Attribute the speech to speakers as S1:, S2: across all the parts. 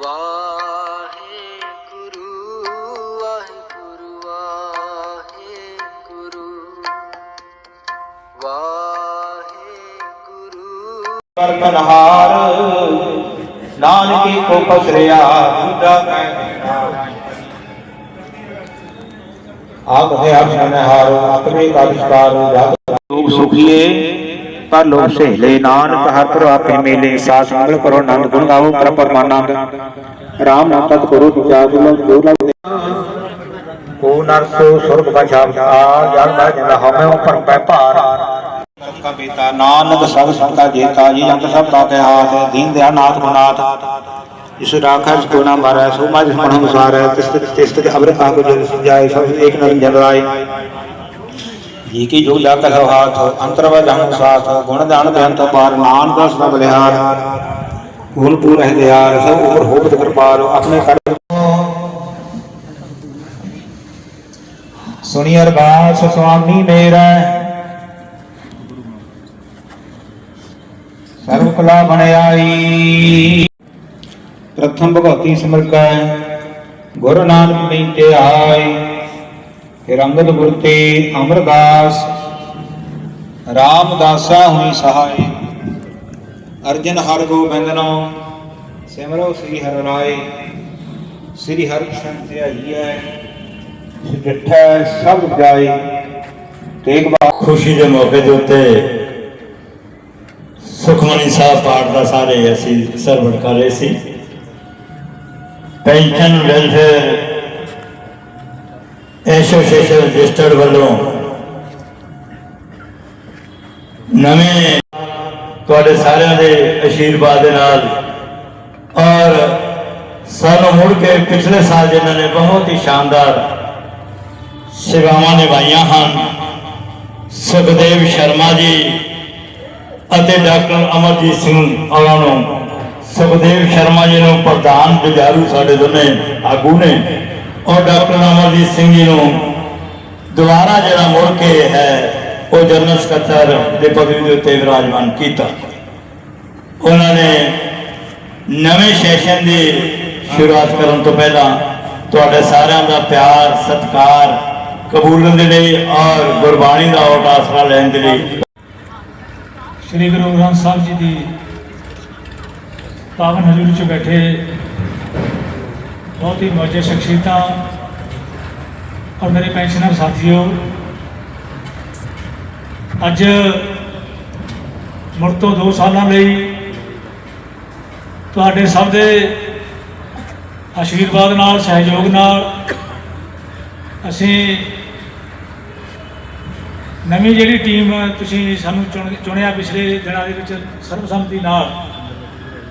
S1: ਵਾਹਿਗੁਰੂ ਵਾਹਿਗੁਰੂ ਵਾਹਿਗੁਰੂ। ਵਾਹਿਗੁਰੂ।
S2: ਕਰਨਹਾਰ ਨਾਨਕੀ ਕੋ ਪਸਰਿਆ ਦੂਜਾ ਕੈ ਆਪ ਹੈ ਆਪ ਨਨਹਾਰ ਆਪਨੇ ਕਾ ਵਿਸਤਾਰ ਜਗ ਸੁਖੀਏ। ਪਰ ਲੋਕ ਸਹਿਲੇ ਨਾਨਕ ਹਰ ਪਰ ਆਪੇ ਮੇਲੇ ਸਾਸ ਮੰਗਲ ਕਰੋ ਆਨੰਦ ਗੁਣ ਗਾਵੋ ਪਰ ਪਰਮਾਨੰਦ। ਰਾਮ ਨਾਮ ਤਤ ਕਰੋ ਵਿਚਾਰ ਲੋ ਜੋ ਲਗ ਕੋ ਨਰਸੋ ਸੁਰਗ ਬਚਾਵ ਆ ਜਗ ਦਾ ਜਨ ਹਮੇ ਉਪਰ ਪੈ ਭਾਰ। ਸਭ ਕਾ ਪੀਤਾ ਨਾਨਕ ਸਭ ਸਭ ਕਾ ਜੇਤਾ ਜੀ ਅੰਤ ਸਭ ਤਾ ਕੇ ਹਾਥ ਦੀਨ ਦਿਆਨ ਨਾਥ ਗੁਨਾਥ ਇਸ ਰਾਖਾ ਜਿਸ ਕੋ ਨਾ ਮਾਰੈ ਸੋ ਮਾ ਜਿਸ ਮਨ ਅਨੁਸਾਰ ਹੈ ਤਿਸ ਤਿਸ ਤਿਸ ਤਿਸ ਅਬਰ ਕਾ ਕੋ ਜਲ ਸੁਜਾਏ ਸਭ ਏਕ ਨਿਰੰਜਨ ਰਾਏ ਜੀ ਕੀ ਜੋ ਜਾ ਕਾ ਹਾਥ ਅੰਤਰਵਾ ਜਹਨ ਸਾਥ ਗੁਣ ਦਾਨ ਬੇਅੰਤ ਪਾਰ ਨਾਨਕ ਦਸ ਦਾ ਬਲਿਹਾਰ ਗੁਣ ਪੂਰ ਹੈ ਦਿਆਰ ਸਭ ਉਪਰ ਹੋਵਤ ਕਿਰਪਾਲ ਆਪਣੇ ਕਰ ਸੁਣੀ ਅਰਦਾਸ ਸੁਆਮੀ ਮੇਰਾ ਸਰਬ ਕਲਾ ਬਣਾਈ ਪ੍ਰਥਮ ਭਗਵਤੀ ਸਿਮਰਕੈ ਗੁਰੂ ਨਾਨਕ ਬੈਠੇ ਆਏ ਫਿਰ ਗੁਰ ਤੇ ਅਮਰਦਾਸ, ਰਾਮਦਾਸਾ ਹੋਈ ਸਹਾਈ। ਅਰਜਨ ਹਰ ਗੋਬਿੰਦਨੋ, ਸਿਮਰੋ ਸ੍ਰੀ ਹਰਿ ਰਾਏ। ਸ੍ਰੀ ਹਰਿ ਕ੍ਰਿਸ਼ਨ ਧਿਆਈਐ ਸਿੱਠੈ ਸਭ ਜਾਏ। ਤੇਗ ਬਾ
S3: ਖੁਸ਼ੀ ਦੇ ਮੌਕੇ ਦੇ ਉੱਤੇ ਸੁਖਮਨੀ ਸਾਹਿਬ ਪਾਠ ਦਾ ਸਾਰੇ ਅਸੀਂ ਸਰਵਣ ਕਰ ਰਹੇ ਸੀ। ਪੈਨਸ਼ਨ, ਵੈਲਫੇਅਰ ਐਸੋਸੀਏਸ਼ਨ ਰਜਿਸਟਰਡ ਵੱਲੋਂ ਨਵੇਂ ਤੁਹਾਡੇ ਸਾਰਿਆਂ ਦੇ ਅਸ਼ੀਰਵਾਦ ਦੇ ਨਾਲ ਔਰ ਸਾਨੂੰ ਮੁੜ ਕੇ ਪਿਛਲੇ ਸਾਲ ਜਿਨ੍ਹਾਂ ਨੇ ਬਹੁਤ ਹੀ ਸ਼ਾਨਦਾਰ ਸੇਵਾਵਾਂ ਨਿਭਾਈਆਂ ਹਨ, ਸੁਖਦੇਵ ਸ਼ਰਮਾ ਜੀ ਅਤੇ ਡਾਕਟਰ ਅਮਰਜੀਤ ਸਿੰਘ ਉਹਨਾਂ ਨੂੰ, ਸੁਖਦੇਵ ਸ਼ਰਮਾ ਜੀ ਨੂੰ ਪ੍ਰਧਾਨ ਜੁਝਾਰੂ ਸਾਡੇ ਦੋਨੇ ਆਗੂ ਨੇ। ਔਰ ਡਾਕਟਰ ਅਮਰਜੀਤ ਸਿੰਘ ਜੀ ਨੂੰ ਦੁਬਾਰਾ ਜਿਹੜਾ ਮੁੜ ਕੇ ਹੈ, ਉਹ ਜਨਰਲ ਸਕੱਤਰ ਦੇ ਪਦਵੀ ਦੇ ਉੱਤੇ ਵਿਰਾਜਮਾਨ ਕੀਤਾ। ਉਹਨਾਂ ਨੇ ਨਵੇਂ ਸੈਸ਼ਨ ਦੀ ਸ਼ੁਰੂਆਤ ਕਰਨ ਤੋਂ ਪਹਿਲਾਂ ਤੁਹਾਡੇ ਸਾਰਿਆਂ ਦਾ ਪਿਆਰ, ਸਤਿਕਾਰ, ਕਬੂਲਣ ਦੇ ਲਈ ਔਰ ਗੁਰਬਾਣੀ ਦਾ ਓਟ ਆਸਰਾ ਲੈਣ ਦੇ ਲਈ।
S4: ਸ੍ਰੀ ਗੁਰੂ ਗ੍ਰੰਥ ਸਾਹਿਬ ਜੀ ਦੀ ਪਾਵਨ ਹਜ਼ੂਰੀ 'ਚ ਬੈਠੇ ਬਹੁਤ ਹੀ ਮੌਜੇ ਸ਼ਖਸੀਅਤਾਂ ਔਰ ਮੇਰੇ ਪੈਨਸ਼ਨਰ ਸਾਥੀਓ, ਅੱਜ ਮੁੜ ਤੋਂ 2 ਸਾਲਾਂ ਲਈ ਤੁਹਾਡੇ ਸਭ ਦੇ ਆਸ਼ੀਰਵਾਦ ਨਾਲ, ਸਹਿਯੋਗ ਨਾਲ ਅਸੀਂ ਨਵੀਂ ਜਿਹੜੀ ਟੀਮ ਤੁਸੀਂ ਸਾਨੂੰ ਚੁਣ- ਚੁਣਿਆ ਪਿਛਲੇ ਦਿਨਾਂ ਦੇ ਵਿੱਚ ਸਰਬਸੰਮਤੀ ਨਾਲ,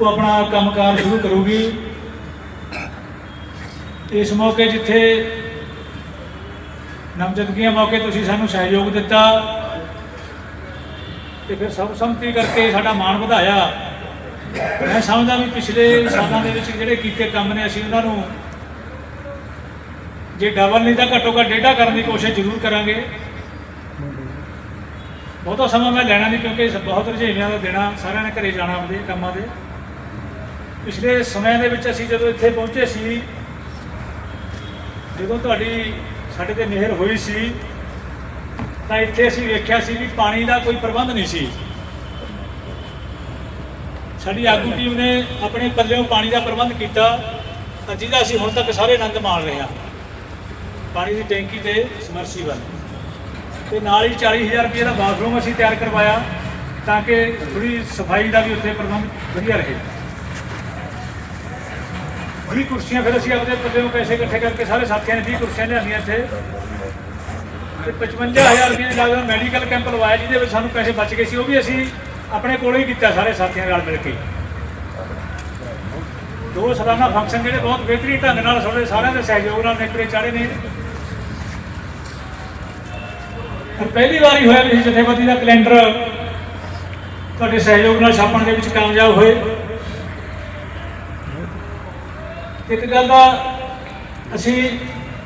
S4: ਉਹ ਆਪਣਾ ਕੰਮਕਾਰ ਸ਼ੁਰੂ ਕਰੂਗੀ। ਇਸ ਮੌਕੇ ਜਿੱਥੇ ਨਵਜਤਗੀਆਂ ਮੌਕੇ ਤੁਸੀਂ ਸਾਨੂੰ ਸਹਿਯੋਗ ਦਿੱਤਾ ਤੇ ਫਿਰ ਸਭ ਸੰਮਤੀ ਕਰਕੇ ਸਾਡਾ ਮਾਣ ਵਧਾਇਆ। ਮੈਂ ਸਮਝਦਾ ਵੀ ਪਿਛਲੇ ਸਾਲਾਂ ਦੇ ਵਿੱਚ ਜਿਹੜੇ ਕੀਤੇ ਕੰਮ ਨੇ, ਅਸੀਂ ਉਹਨਾਂ ਨੂੰ ਜੇ ਡਬਲ ਨਹੀਂ ਤਾਂ ਘੱਟੋ ਘੱਟ ਡੇਢਾ ਕਰਨ ਦੀ ਕੋਸ਼ਿਸ਼ ਜ਼ਰੂਰ ਕਰਾਂਗੇ। ਬਹੁਤਾ ਸਮਾਂ ਮੈਂ ਲੈਣਾ ਨਹੀਂ ਕਿਉਂਕਿ ਬਹੁਤ ਰੁਝੇਵਿਆਂ ਦਾ ਦੇਣਾ, ਸਾਰਿਆਂ ਨੇ ਘਰੇ ਜਾਣਾ ਆਪਦੇ ਕੰਮਾਂ ਦੇ ਪਿਛਲੇ ਸਮੇਂ ਦੇ ਵਿੱਚ ਅਸੀਂ ਜਦੋਂ ਇੱਥੇ ਪਹੁੰਚੇ ਸੀ ਜਦੋਂ ਤੁਹਾਡੀ ਸਾਡੇ ਤੇ ਮਿਹਰ ਹੋਈ ਸੀ, ਤਾਂ ਇੱਥੇ ਅਸੀਂ ਵੇਖਿਆ ਸੀ ਵੀ ਪਾਣੀ ਦਾ ਕੋਈ ਪ੍ਰਬੰਧ ਨਹੀਂ ਸੀ। ਸਾਡੀ ਆਗੂ ਟੀਮ ਨੇ ਆਪਣੇ ਪੱਲਿਓਂ ਪਾਣੀ ਦਾ ਪ੍ਰਬੰਧ ਕੀਤਾ, ਤਾਂ ਜਿਹਦਾ ਅਸੀਂ ਹੁਣ ਤੱਕ ਸਾਰੇ ਆਨੰਦ ਮਾਣ ਰਹੇ ਹਾਂ। ਪਾਣੀ ਦੀ ਟੈਂਕੀ ਤੇ ਸਮਰਸੀਬਲ ਤੇ ਨਾਲ ਹੀ 40000 ਰੁਪਏ ਦਾ ਬਾਥਰੂਮ ਅਸੀਂ ਤਿਆਰ ਕਰਵਾਇਆ, ਤਾਂ ਕਿ ਥੋੜੀ ਸਫ਼ਾਈ ਦਾ ਵੀ ਉੱਥੇ ਪ੍ਰਬੰਧ ਵਧੀਆ ਰਹੇ। ਵੀਹ ਕੁਰਸੀਆਂ, ਫਿਰ ਅਸੀਂ ਆਪਦੇ ਪੱਲੇ ਨੂੰ ਪੈਸੇ ਇਕੱਠੇ ਕਰਕੇ ਸਾਰੇ ਸਾਥੀਆਂ ਨੇ 20 ਕੁਰਸੀਆਂ ਲਿਆਂਦੀਆਂ ਇੱਥੇ। ਤੇ 55000 ਰੁਪਏ ਦੀ ਲਾਗਤ ਮੈਡੀਕਲ ਕੈਂਪ ਲਵਾਇਆ, ਜਿਹਦੇ ਵਿੱਚ ਸਾਨੂੰ ਪੈਸੇ ਬਚ ਗਏ ਸੀ। ਉਹ ਵੀ ਅਸੀਂ ਆਪਣੇ ਕੋਲੋਂ ਹੀ ਕੀਤਾ ਸਾਰੇ ਸਾਥੀਆਂ ਨਾਲ ਮਿਲ ਕੇ। ਦੋ ਸਾਲਾਨਾ ਫੰਕਸ਼ਨ ਜਿਹੜੇ ਬਹੁਤ ਬਿਹਤਰੀਨ ਢੰਗ ਨਾਲ ਸਾਡੇ ਸਾਰਿਆਂ ਦੇ ਸਹਿਯੋਗ ਨਾਲ ਨਿਕਲੇ ਚਾੜੇ ਨੇ। ਪਹਿਲੀ ਵਾਰੀ ਹੋਇਆ ਵੀ ਜਥੇਬੰਦੀ ਦਾ ਕੈਲੰਡਰ ਤੁਹਾਡੇ ਸਹਿਯੋਗ ਨਾਲ ਛਾਪਣ ਦੇ ਵਿੱਚ ਕਾਮਯਾਬ ਹੋਏ। ਇੱਕ ਗੱਲ ਦਾ ਅਸੀਂ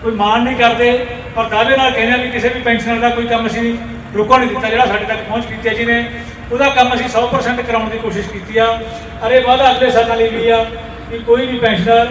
S4: ਕੋਈ ਮਾਣ ਨਹੀਂ ਕਰਦੇ, ਪਰ ਦਾਅਵੇ ਨਾਲ ਕਹਿੰਦੇ ਹਾਂ ਵੀ ਕਿਸੇ ਵੀ ਪੈਨਸ਼ਨਰ ਦਾ ਕੋਈ ਕੰਮ ਅਸੀਂ ਰੁਕਣ ਨਹੀਂ ਦਿੱਤਾ, ਜਿਹੜਾ ਸਾਡੇ ਤੱਕ ਪਹੁੰਚ ਕੀਤੀ ਹੈ ਜਿਹਨੇ ਉਹਦਾ ਕੰਮ ਅਸੀਂ 100% ਕਰਾਉਣ ਦੀ ਕੋਸ਼ਿਸ਼ ਕੀਤੀ ਆ। ਅਰੇ ਵਾਦਾ ਅਗਲੇ ਸਾਲਾਂ ਲਈ ਵੀ ਆ ਕਿ ਕੋਈ ਵੀ ਪੈਨਸ਼ਨਰ